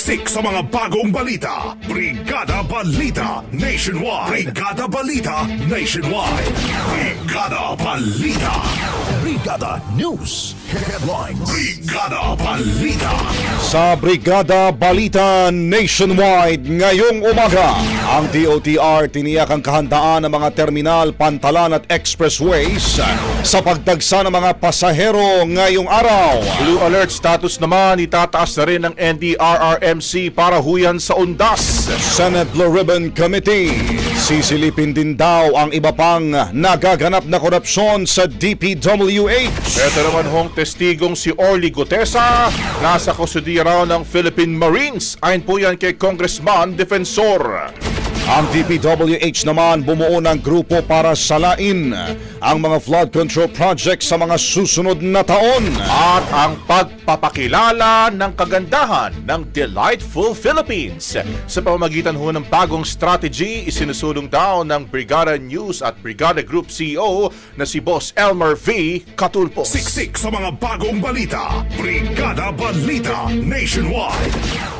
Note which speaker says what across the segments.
Speaker 1: Siksik sa mga bagong balita. Brigada Balita Nationwide. Brigada Balita Nationwide. Brigada Balita.
Speaker 2: Brigada News Headlines.
Speaker 1: Brigada Balita.
Speaker 3: Sa Brigada Balita Nationwide ngayong umaga, ang DOTR tiniyak ang kahandaan ng mga terminal, pantalan at expressways sa pagdagsa ng mga pasahero ngayong araw.
Speaker 4: Blue alert status naman itataas na rin ng NDRRMC para huyan sa undas.
Speaker 3: Senate Blue Ribbon Committee. Sisilipin din daw ang iba pang nagaganap na korupsyon sa DPWH.
Speaker 4: Ito naman hong testigong si Orly Gutesa, nasa kustudiya raw ng Philippine Marines. Ayon po yan kay Congressman Defensor.
Speaker 3: Ang DPWH naman bumuo ng grupo para salain ang mga flood control project sa mga susunod na taon.
Speaker 4: At ang pagpapakilala ng kagandahan ng Delightful Philippines. Sa pamamagitan ho ng bagong strategy, isinusulong daw ng Brigada News at Brigada Group CEO na si Boss Elmer V. Catulpos.
Speaker 1: Siksik sa mga bagong balita. Brigada Balita Nationwide.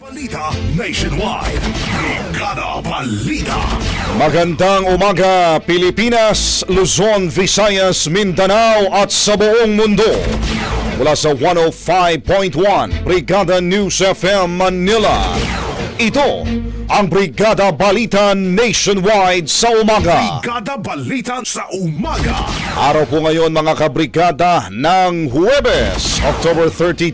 Speaker 1: Balita Nationwide. Brigada Balita.
Speaker 3: Magandang umaga Pilipinas, Luzon, Visayas, Mindanao at sa buong mundo. Mula sa 105.1 Brigada News FM Manila. Ito ang Brigada Balita Nationwide sa umaga.
Speaker 1: Brigada Balita sa umaga.
Speaker 3: Araw po ngayon mga kabrigada ng Huwebes, October 30,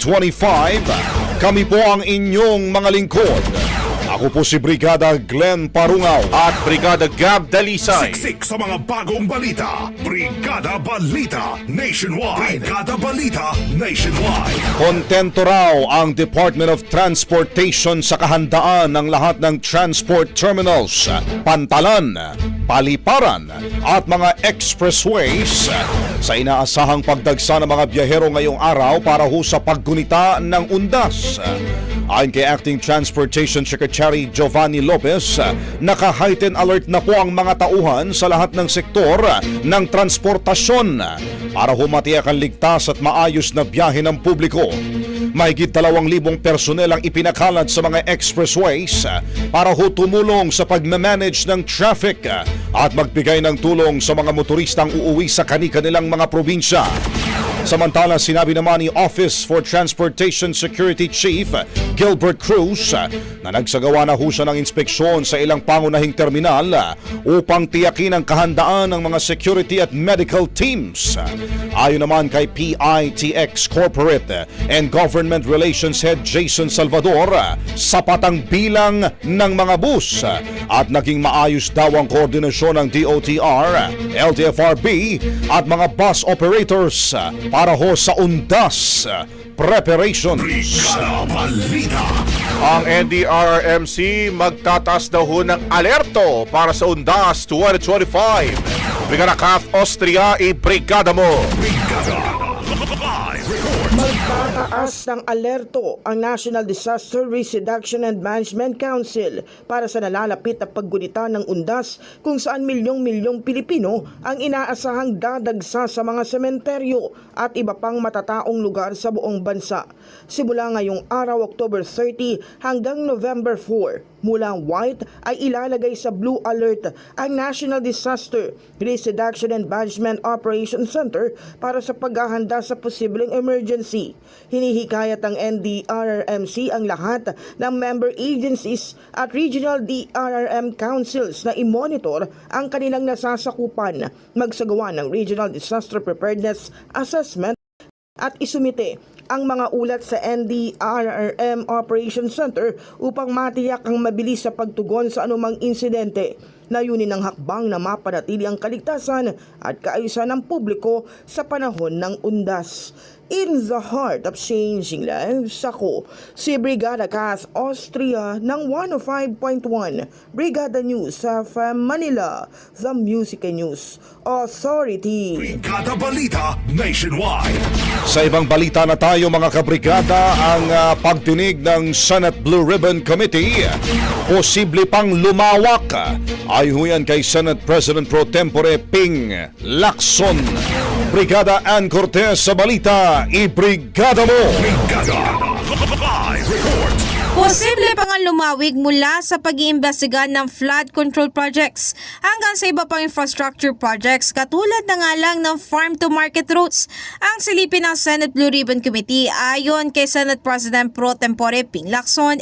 Speaker 3: 2025. Kami po ang inyong mga lingkod. Ako po si Brigada Glenn Parungaw.
Speaker 4: At Brigada Gab Dalisay.
Speaker 1: Siksik sa mga bagong balita. Brigada Balita Nationwide. Brigada Balita Nationwide.
Speaker 3: Kontento raw ang Department of Transportation sa kahandaan ng lahat ng transport terminals, pantalan, paliparan at mga expressways sa inaasahang pagdagsa ng mga biyahero ngayong araw para ho sa paggunita ng undas. Ayon kay Acting Transportation Secretary Giovanni Lopez, naka-heighten alert na po ang mga tauhan sa lahat ng sektor ng transportasyon para humatiyak ang ligtas at maayos na biyahe ng publiko. Mahigit dalawang libong personel ang ipinakalat sa mga expressways para ho tumulong sa pagmamanage ng traffic at magbigay ng tulong sa mga motoristang uuwi sa kani-kanilang mga probinsya. Samantala sinabi naman ni Office for Transportation Security Chief Gilbert Cruz na nagsagawa na ho siya ng inspeksyon sa ilang pangunahing terminal upang tiyakin ang kahandaan ng mga security at medical teams. Ayon naman kay PITX Corporate and Government Relations Head Jason Salvador, sapat ang bilang ng mga bus at naging maayos daw ang koordinasyon ng DOTR, LTFRB at mga bus operators para ho sa undas preparations.
Speaker 4: Ang NDRRMC magtatas daw ho ng alerto para sa Undas 2025. Brigada Kath Austria, i-brigada mo!
Speaker 1: Brigada.
Speaker 5: Magtataas ng alerto ang National Disaster Risk Reduction and Management Council para sa nalalapit na paggunita ng undas kung saan milyong-milyong Pilipino ang inaasahang dadagsa sa mga sementeryo at iba pang matataong lugar sa buong bansa. Simula ngayong araw October 30 hanggang November 4, mula white ay ilalagay sa blue alert ang National Disaster Risk Reduction and Management Operation Center para sa paghahanda sa posibleng emergency. Hinihikayat ng NDRRMC ang lahat ng member agencies at regional DRRM councils na i-monitor ang kanilang nasasakupan, magsagawa ng Regional Disaster Preparedness Assessment at isumite ang mga ulat sa NDRRM Operations Center upang matiyak ang mabilis sa pagtugon sa anumang insidente. Layunin ng hakbang na mapanatili ang kaligtasan at kaayusan ng publiko sa panahon ng undas. In the heart of changing lives, ako si Brigada Cass Austria ng 105.1 Brigada News sa Manila, The Music and News Authority.
Speaker 1: Brigada Balita Nationwide.
Speaker 3: Sa ibang balita na tayo mga kabrigada, ang ah, pagtinig ng Senate Blue Ribbon Committee posible pang lumawak. Ay huyan kay Senate President Pro Tempore Ping Lacson. Brigada Ann Cortez balita, i-brigada mo!
Speaker 1: Brigada.
Speaker 6: Posible pang ang lumawig mula sa pag-iimbestiga ng flood control projects hanggang sa iba pang infrastructure projects katulad na nga lang ng farm to market routes. Ang silipin ng Senate Blue Ribbon Committee ayon kay Senate President Pro Tempore Ping Lacson.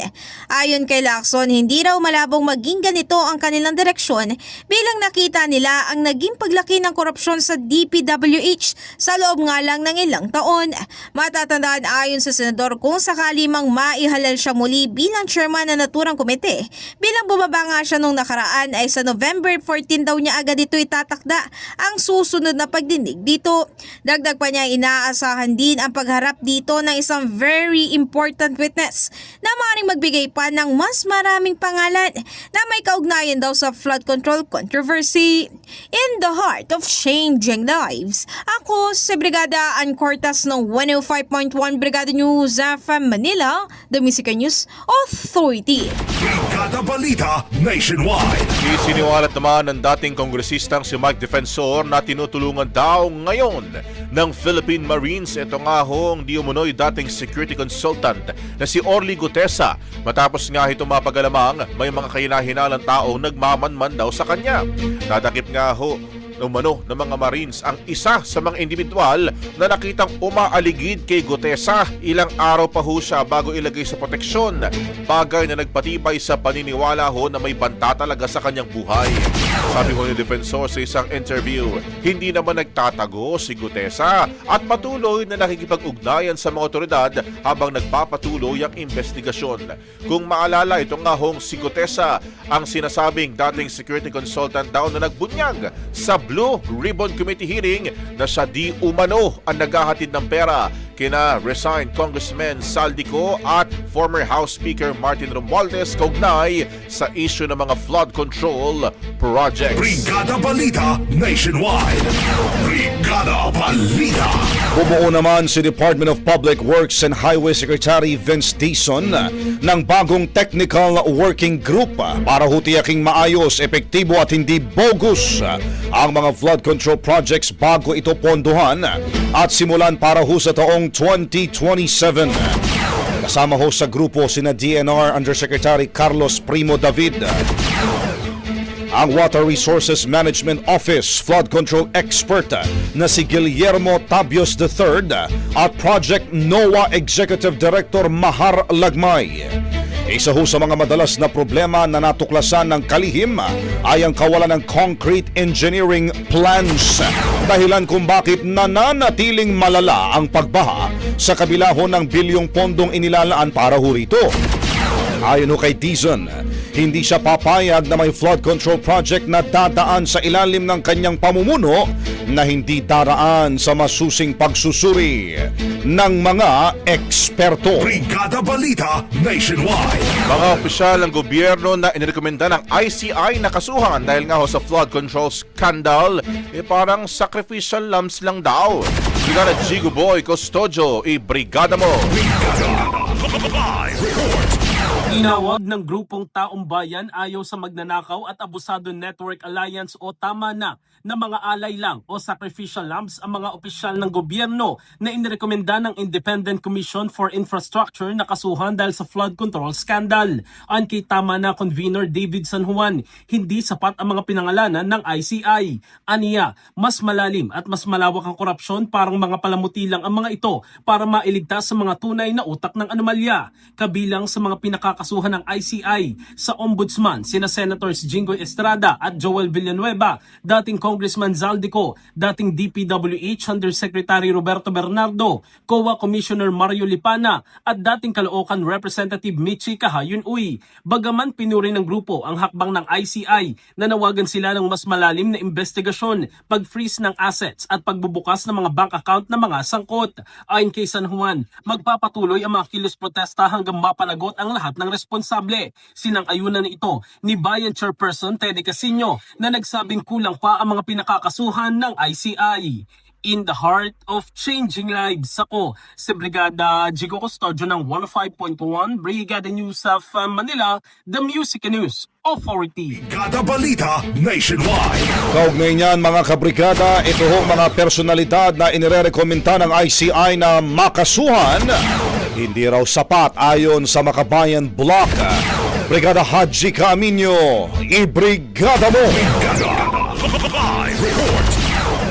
Speaker 6: Ayon kay Lacson, hindi raw malabong maging ganito ang kanilang direksyon bilang nakita nila ang naging paglaki ng korupsyon sa DPWH sa loob nga lang ng ilang taon. Matatandaan ayon sa senador kung sakali mang maihalal siya muli bilang chairman ng naturang komite. Bilang bumaba nga siya nung nakaraan ay sa November 14 daw niya agad ito itatakda ang susunod na pagdinig dito. Dagdag pa niya inaasahan din ang pagharap dito ng isang very important witness na maaaring magbigay pa ng mas maraming pangalan na may kaugnayan daw sa flood control controversy. In the heart of changing lives, ako si Brigada Ann Cortas ng 105.1 Brigada News FM Manila, The Music News Authority.
Speaker 1: Brigada Balita Nationwide.
Speaker 4: Isiniwalat naman ng dating kongresistang si Mike Defensor na tinutulungan daw ngayon ng Philippine Marines. Ito nga hong di umunoy dating security consultant na si Orly Gutesa. Matapos nga ito mapagalamang, may mga kahinahinalang taong nagmamanman daw sa kanya. Dadakip nga ho umano ng mga Marines ang isa sa mga individual na nakitang umaaligid kay Gutesa ilang araw pa ho siya bago ilagay sa proteksyon. Bagay na nagpatibay sa paniniwala ho na may banta talaga sa kanyang buhay. Sabi ho ni Defensor sa isang interview, hindi naman nagtatago si Gutesa at patuloy na nakikipag-ugnayan sa mga otoridad habang nagpapatuloy ang investigasyon. Kung maalala, ito nga hong si Gutesa ang sinasabing dating security consultant daw na nagbunyag sa Blue Ribbon Committee hearing na siya di umano ang naghahatid ng pera kina resigned Congressman Saldico at former House Speaker Martin Romualdez kaugnay sa issue ng mga flood control projects.
Speaker 1: Brigada Balita Nationwide. Brigada Balita.
Speaker 3: Bumuo naman si Department of Public Works and Highway Secretary Vince Dison ng bagong technical working group para hutiyaking maayos, epektibo at hindi bogus ang mga flood control projects bago ito pondohan at simulan para ho sa taong 2027. Kasama ho sa grupo sina DNR Undersecretary Carlos Primo David, ang Water Resources Management Office Flood Control Expert na si Guillermo Tabios III at Project NOAA Executive Director Mahar Lagmay. Isa ho sa mga madalas na problema na natuklasan ng kalihim ay ang kawalan ng concrete engineering plans. Dahilan kung bakit nananatiling malala ang pagbaha sa kabila ho ng bilyong pondong inilalaan para ho rito. Ayon ho kay Dizon, hindi siya papayag na may flood control project na dadaan sa ilalim ng kanyang pamumuno na hindi daraan sa masusing pagsusuri ng mga eksperto.
Speaker 1: Brigada Balita Nationwide.
Speaker 4: Mga opisyal ng gobyerno na inirekomenda ng ICI na kasuhan dahil nga ho sa flood control scandal, eh parang sacrificial lambs lang daw. Brigada Jigo Boy Custodio, i-brigada mo.
Speaker 1: Live report.
Speaker 7: Inawag ng grupong taong bayan ayaw sa magnanakaw at abusado network alliance o tama na na mga alay lang o sacrificial lambs ang mga opisyal ng gobyerno na inirekomenda ng Independent Commission for Infrastructure na kasuhan dahil sa flood control scandal. Ang kay tama na convener David San Juan, hindi sapat ang mga pinangalanan ng ICI. Aniya, mas malalim at mas malawak ang korupsyon parang mga palamuti lang ang mga ito para mailigtas sa mga tunay na utak ng anomalya. Kabilang sa mga pinakakasuhan ng ICI sa Ombudsman, sina Senators Jingoy Estrada at Joel Villanueva, dating Congressman Zaldico, dating DPWH Undersecretary Roberto Bernardo, COA Commissioner Mario Lipana at dating Caloocan Representative Michi Kahayun Uy. Bagaman pinuri ng grupo ang hakbang ng ICI, nanawagan sila ng mas malalim na investigasyon, pag-freeze ng assets at pagbubukas ng mga bank account ng mga sangkot. Ayon kay San Juan, magpapatuloy ang mga kilos protesta hanggang mapanagot ang lahat ng responsable. Sinang ayunan ito ni Bayan Chairperson Teddy Casino na nagsabing kulang pa ang mga pinakakasuhan ng ICI. In the heart of changing lives ako si Brigada Jigo Custodio ng 105.1 Brigada News of uh, Manila, the Music News Authority.
Speaker 1: Brigada Balita Nationwide.
Speaker 3: Kaugnay niyan mga kabrigada, ito ho mga personalidad na inirekomenda ng ICI na makasuhan. Hindi raw sapat ayon sa Makabayan Block. Brigada Haji Caaminyo, i-brigada mo!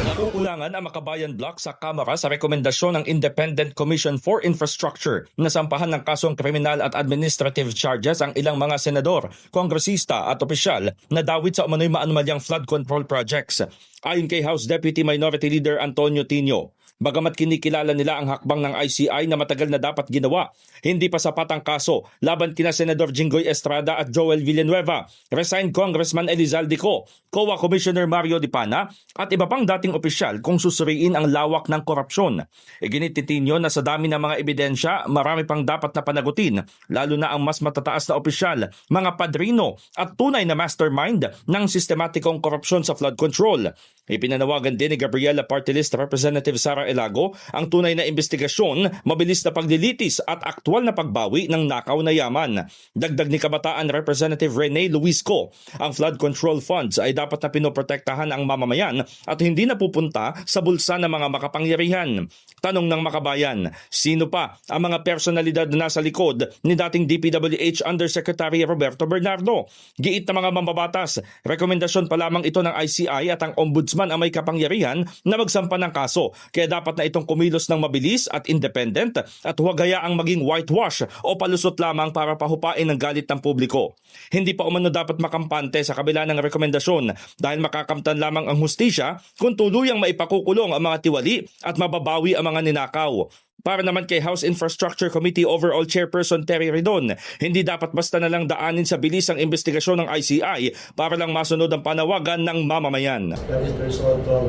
Speaker 8: Nakukulangan ang Makabayan Block sa Kamara sa rekomendasyon ng Independent Commission for Infrastructure na sampahan ng kasong kriminal at administrative charges ang ilang mga senador, kongresista at opisyal na dawit sa umano'y maanumalyang flood control projects. Ayon kay House Deputy Minority Leader Antonio Tino, Bagamat kinikilala nila ang hakbang ng ICI na matagal na dapat ginawa, hindi pa sapat ang kaso laban kina Senador Jinggoy Estrada at Joel Villanueva, resigned Congressman Elizalde Co, COA Commissioner Mario Dipana at iba pang dating opisyal kung susuriin ang lawak ng korupsyon. Iginititinyo na sa dami ng mga ebidensya, marami pang dapat na panagutin, lalo na ang mas matataas na opisyal, mga padrino at tunay na mastermind ng sistematikong korupsyon sa flood control. Ipinanawagan din ni Gabriela Party List Representative Sara Elago ang tunay na investigasyon, mabilis na paglilitis at aktwal na pagbawi ng nakaw na yaman. Dagdag ni Kabataan Representative Rene Luisco, ang flood control funds ay dapat na pinoprotektahan ang mamamayan at hindi napupunta sa bulsa ng mga makapangyarihan. Tanong ng makabayan, sino pa ang mga personalidad na nasa likod ni dating DPWH Undersecretary Roberto Bernardo? Giit na mga mambabatas, rekomendasyon pa lamang ito ng ICI at ang Ombudsman ang may kapangyarihan na magsampa ng kaso. Kaya dapat na itong kumilos ng mabilis at independent at huwag hayaang maging whitewash o palusot lamang para pahupain ang galit ng publiko. Hindi pa umano dapat makampante sa kabila ng rekomendasyon dahil makakamtan lamang ang hustisya kung tuluyang maipakukulong ang mga tiwali at mababawi ang mga ninakaw. Para naman kay House Infrastructure Committee Overall Chairperson Terry Redon, hindi dapat basta na lang daanin sa bilis ang investigasyon ng ICI para lang masunod ang panawagan ng mamamayan.
Speaker 9: That is the result of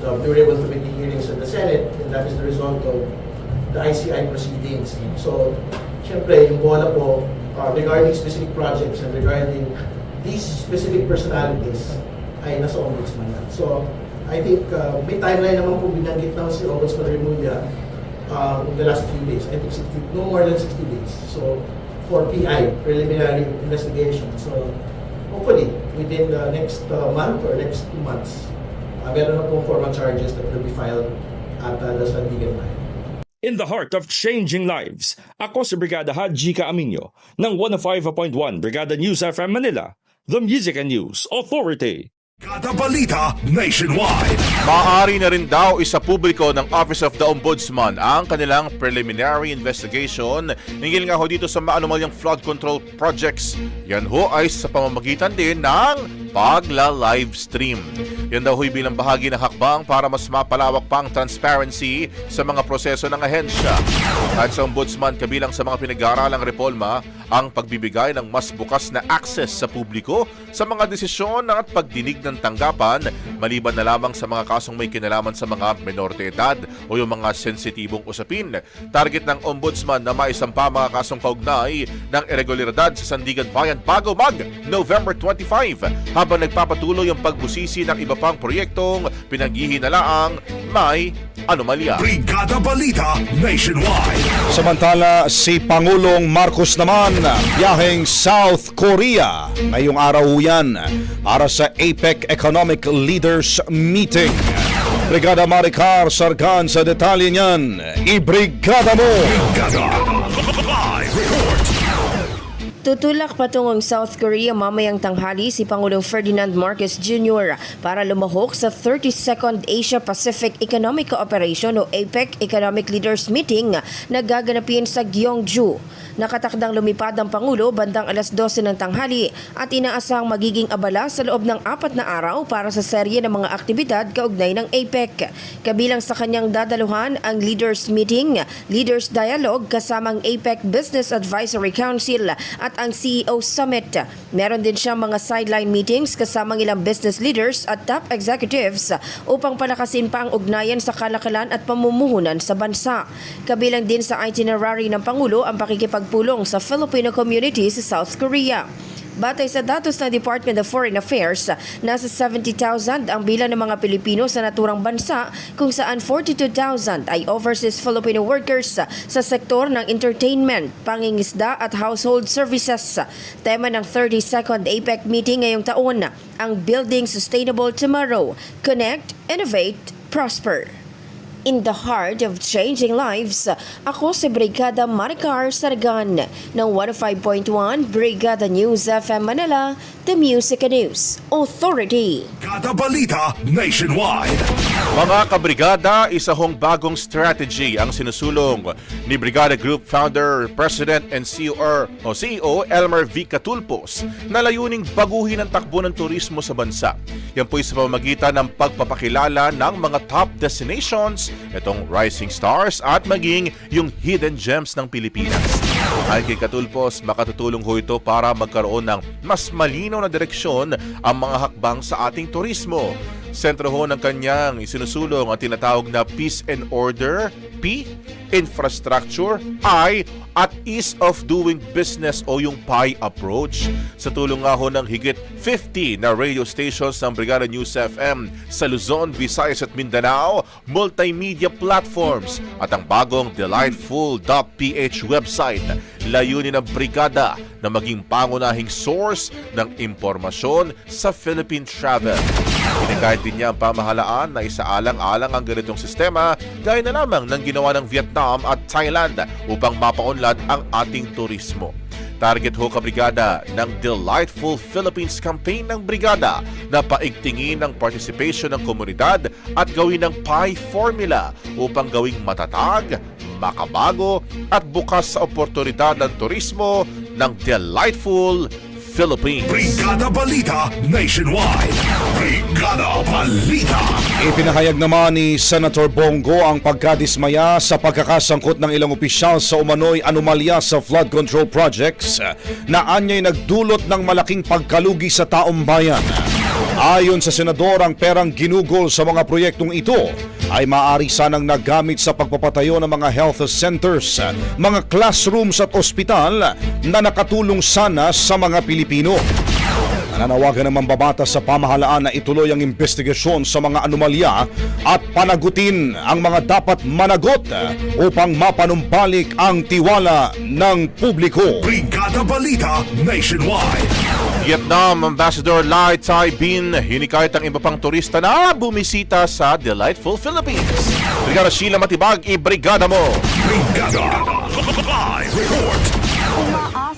Speaker 9: the durable committee hearings in the Senate, and that is the result of the ICI proceedings. So, syempre, yung bola po, uh, regarding specific projects and regarding these specific personalities, ay nasa ombudsman na. So, I think uh, may timeline naman po binanggit na si Ombudsman Remulla uh, in the last few days. I think 60, no more than 60 days. So, for PI, preliminary investigation. So, hopefully, within the next uh, month or next two months, uh, meron na pong formal charges that will be filed at uh, the Sandigan.
Speaker 8: In the heart of changing lives, ako si Brigada Haji Caaminyo ng 105.1 Brigada News FM Manila, The Music and News Authority.
Speaker 1: Kada balita nationwide.
Speaker 4: Maaari na rin daw isa publiko ng Office of the Ombudsman ang kanilang preliminary investigation hinggil nga ho dito sa maanumalyang flood control projects. Yan ho ay sa pamamagitan din ng pagla-live stream. Yan daw ho'y bilang bahagi ng hakbang para mas mapalawak pa ang transparency sa mga proseso ng ahensya. At sa Ombudsman, kabilang sa mga pinag-aaralang reforma, ang pagbibigay ng mas bukas na access sa publiko sa mga desisyon at pagdinig ng tanggapan maliban na lamang sa mga kasong may kinalaman sa mga menor de edad o yung mga sensitibong usapin. Target ng Ombudsman na maisampa mga kasong kaugnay ng irregularidad sa Sandigan Bayan bago mag November 25 habang nagpapatuloy ang pagbusisi ng iba pang proyektong pinaghihinalaang may anomalya.
Speaker 1: Brigada Balita Nationwide.
Speaker 3: Samantala, si Pangulong Marcos naman, biyaheng South Korea. Ngayong araw yan para sa APEC Economic Leaders Meeting. Brigada Maricar Sargan sa detalye niyan. Ibrigada mo!
Speaker 1: Brigada Live Report.
Speaker 10: Tutulak patungong South Korea mamayang tanghali si Pangulong Ferdinand Marcos Jr. para lumahok sa 32nd Asia-Pacific Economic Cooperation o APEC Economic Leaders Meeting na gaganapin sa Gyeongju. Nakatakdang lumipad ang Pangulo bandang alas 12 ng tanghali at inaasahang magiging abala sa loob ng apat na araw para sa serye ng mga aktibidad kaugnay ng APEC. Kabilang sa kanyang dadaluhan ang Leaders Meeting, Leaders Dialogue kasamang APEC Business Advisory Council at ang CEO Summit. Meron din siyang mga sideline meetings kasamang ilang business leaders at top executives upang palakasin pa ang ugnayan sa kalakalan at pamumuhunan sa bansa. Kabilang din sa itinerary ng Pangulo ang pakikipagpulong sa Filipino community sa South Korea. Batay sa datos ng Department of Foreign Affairs, nasa 70,000 ang bilang ng mga Pilipino sa naturang bansa kung saan 42,000 ay overseas Filipino workers sa sektor ng entertainment, pangingisda at household services. Tema ng 32nd APEC meeting ngayong taon, ang Building Sustainable Tomorrow, Connect, Innovate, Prosper. In the heart of changing lives, ako si Brigada Maricar Sargan ng 105.1 Brigada News FM Manila, The Music News Authority.
Speaker 1: Kada balita nationwide.
Speaker 4: Mga kabrigada, isa hong bagong strategy ang sinusulong ni Brigada Group Founder, President and CEO, o CEO Elmer V. Catulpos na layuning baguhin ang takbo ng turismo sa bansa. Yan po'y sa pamamagitan ng pagpapakilala ng mga top destinations, itong rising stars at maging yung hidden gems ng Pilipinas. Ayon kay Catulpos, makatutulong ho ito para magkaroon ng mas malinaw na direksyon ang mga hakbang sa ating turismo. Sentro ho ng kanyang isinusulong ang tinatawag na Peace and Order, P, Infrastructure, I, at Ease of Doing Business o yung PI approach. Sa tulong nga ho ng higit 50 na radio stations ng Brigada News FM sa Luzon, Visayas at Mindanao, multimedia platforms at ang bagong delightful.ph website. Layunin ng Brigada na maging pangunahing source ng impormasyon sa Philippine travel. Pinagkait din niya ang pamahalaan na isaalang-alang ang ganitong sistema gaya na lamang ng ginawa ng Vietnam at Thailand upang mapaunlad ang ating turismo. Target ho ka brigada ng Delightful Philippines campaign ng brigada na paigtingin ang participation ng komunidad at gawin ng PI formula upang gawing matatag, makabago at bukas sa oportunidad ng turismo ng Delightful Philippines.
Speaker 1: Brigada Balita Nationwide. Brigada Balita.
Speaker 3: Ipinahayag naman ni Senator Bongo ang pagkadismaya sa pagkakasangkot ng ilang opisyal sa umano'y anomalya sa flood control projects na anya'y nagdulot ng malaking pagkalugi sa taong bayan. Ayon sa senador, ang perang ginugol sa mga proyektong ito ay maaari sanang nagamit sa pagpapatayo ng mga health centers, mga classrooms at ospital na nakatulong sana sa mga Pilipino. Nananawagan naman babata sa pamahalaan na ituloy ang investigasyon sa mga anomalya at panagutin ang mga dapat managot upang mapanumbalik ang tiwala ng publiko.
Speaker 1: Brigada Balita Nationwide.
Speaker 4: Vietnam Ambassador Lai Tai Bin hinikayat ang iba pang turista na bumisita sa Delightful Philippines. Brigada Sheila Matibag, i-brigada mo!
Speaker 1: Brigada Live Report.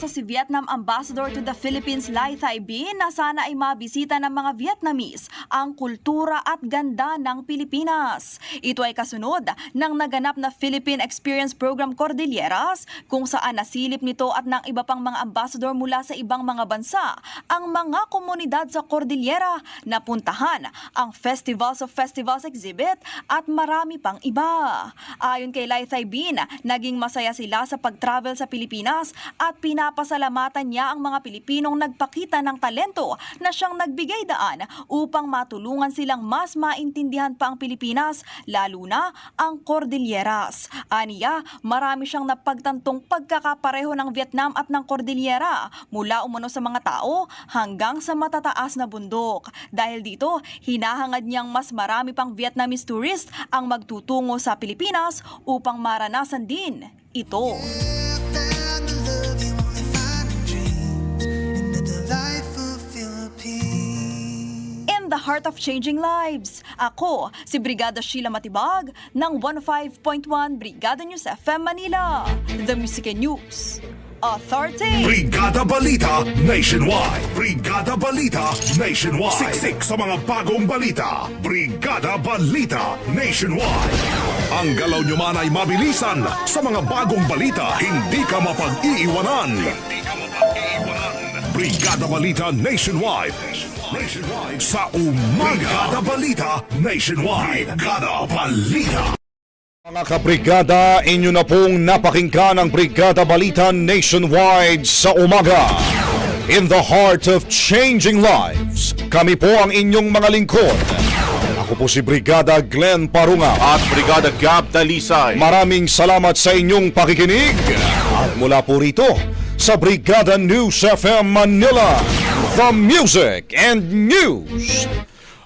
Speaker 11: Umaasa si Vietnam Ambassador to the Philippines Lai Thai Bin na sana ay mabisita ng mga Vietnamese ang kultura at ganda ng Pilipinas. Ito ay kasunod ng naganap na Philippine Experience Program Cordilleras kung saan nasilip nito at ng iba pang mga ambassador mula sa ibang mga bansa ang mga komunidad sa Cordillera na puntahan ang Festivals of Festivals exhibit at marami pang iba. Ayon kay Lai Thai Bin, naging masaya sila sa pag-travel sa Pilipinas at pinapasalamatan niya ang mga Pilipinong nagpakita ng talento na siyang nagbigay daan upang matulungan silang mas maintindihan pa ang Pilipinas, lalo na ang Cordilleras. Aniya, marami siyang napagtantong pagkakapareho ng Vietnam at ng Cordillera mula umano sa mga tao hanggang sa matataas na bundok. Dahil dito, hinahangad niyang mas marami pang Vietnamese tourist ang magtutungo sa Pilipinas upang maranasan din ito. The heart of changing lives, ako si Brigada Sheila Matibag ng 105.1 Brigada News FM Manila, The Music and News Authority.
Speaker 1: Brigada Balita Nationwide. Brigada Balita Nationwide. Siksik sa mga bagong balita. Brigada Balita Nationwide. Ang galaw nyo man ay mabilisan sa mga bagong balita. Hindi ka mapag-iiwanan. Hindi ka mapag-iiwanan. Brigada Balita Nationwide. Nationwide sa umaga. Brigada Balita Nationwide. Brigada Balita.
Speaker 3: Mga kabrigada, inyo na pong napakinggan ang Brigada Balita Nationwide sa umaga. In the heart of changing lives, kami po ang inyong mga lingkod. Ako po si Brigada Glenn Parunga.
Speaker 4: At Brigada Gab Dalisay.
Speaker 3: Maraming salamat sa inyong pakikinig. At mula po rito sa Brigada News FM Manila, the Music and News